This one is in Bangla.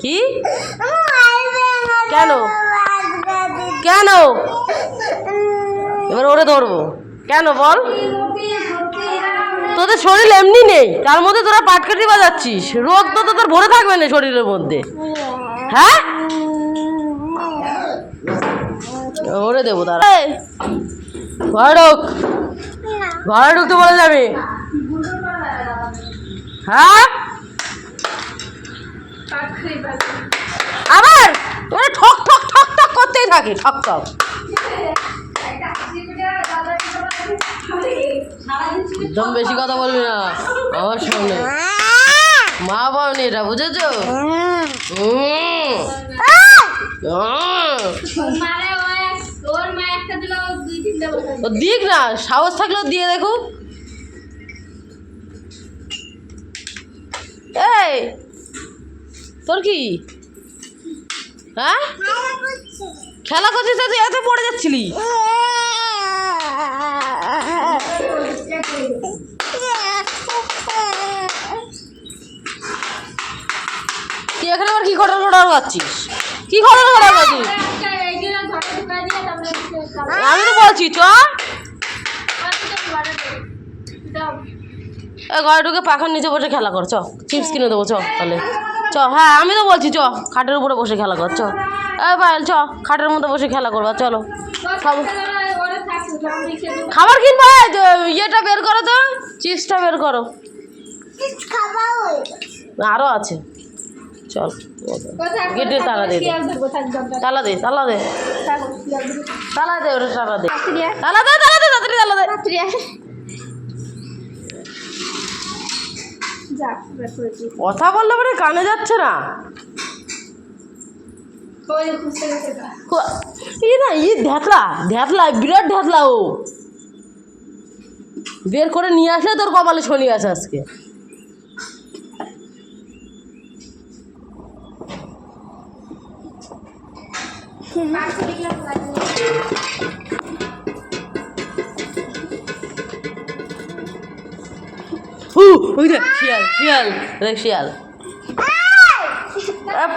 কি? কেন? কেন? এবার ওরে ধরবো। কেন বল? তোদের শরীর এমনি নেই। তার মধ্যে তোরা পাটকাঠি বাজাচ্ছিস। রোগ তো তোদের ভরে থাকবে না শরীরের মধ্যে। হ্যাঁ? ওরে দেবো তারা ঘরে ঢোক। ঘরে ঢুকতে বলে যাবে হ্যাঁ? আবার ওরা ঠক ঠক ঠক ঠক করতেই থাকে, ঠক ঠক। একদম বেশি কথা বলবি না, আমার সামনে। মা পাওনি এটা, বুঝেছ? দিক না, সাহস থাকলেও দিয়ে দেখুক। এই তোর কি? হ্যাঁ? খেলা করছিস তুই? এত পড়ে যাচ্ছিলি। তুই এখানে আবার কি ঘটনা ঘটনা করছিস কি ঘটনা ঘটনা করছিস আমি তো বলছি, চ। ঘরে ঢুকে পাখার নিচে বসে খেলা কর, চ। চিপস কিনে দেবো, চ, তাহলে। চ হ্যাঁ আমি তো বলছি, চ, খাটের উপরে বসে খেলা কর, চ। এই পায়েল চ, খাটের মধ্যে বসে খেলা করবা চলো। খাবার কিনবো ইয়েটা বের করো তো, চিপসটা বের করো। আরও আছে। চল, গেটে তালা দে দে। তালা দে তালা দে। তালা দে ওটা তালা দে। তালা দে তালা দে তাড়াতাড়ি, তালা দে। কথা বললে মানে কানে যাচ্ছে না। এই না ই ধ্যাতলা ধ্যাতলা বিরাট ধ্যাতলা ও। বের করে নিয়ে আসলে তোর কপালে শনি আছে আজকে। হু ওই দেখ শিয়াল শিয়াল দেখ শিয়াল আপ,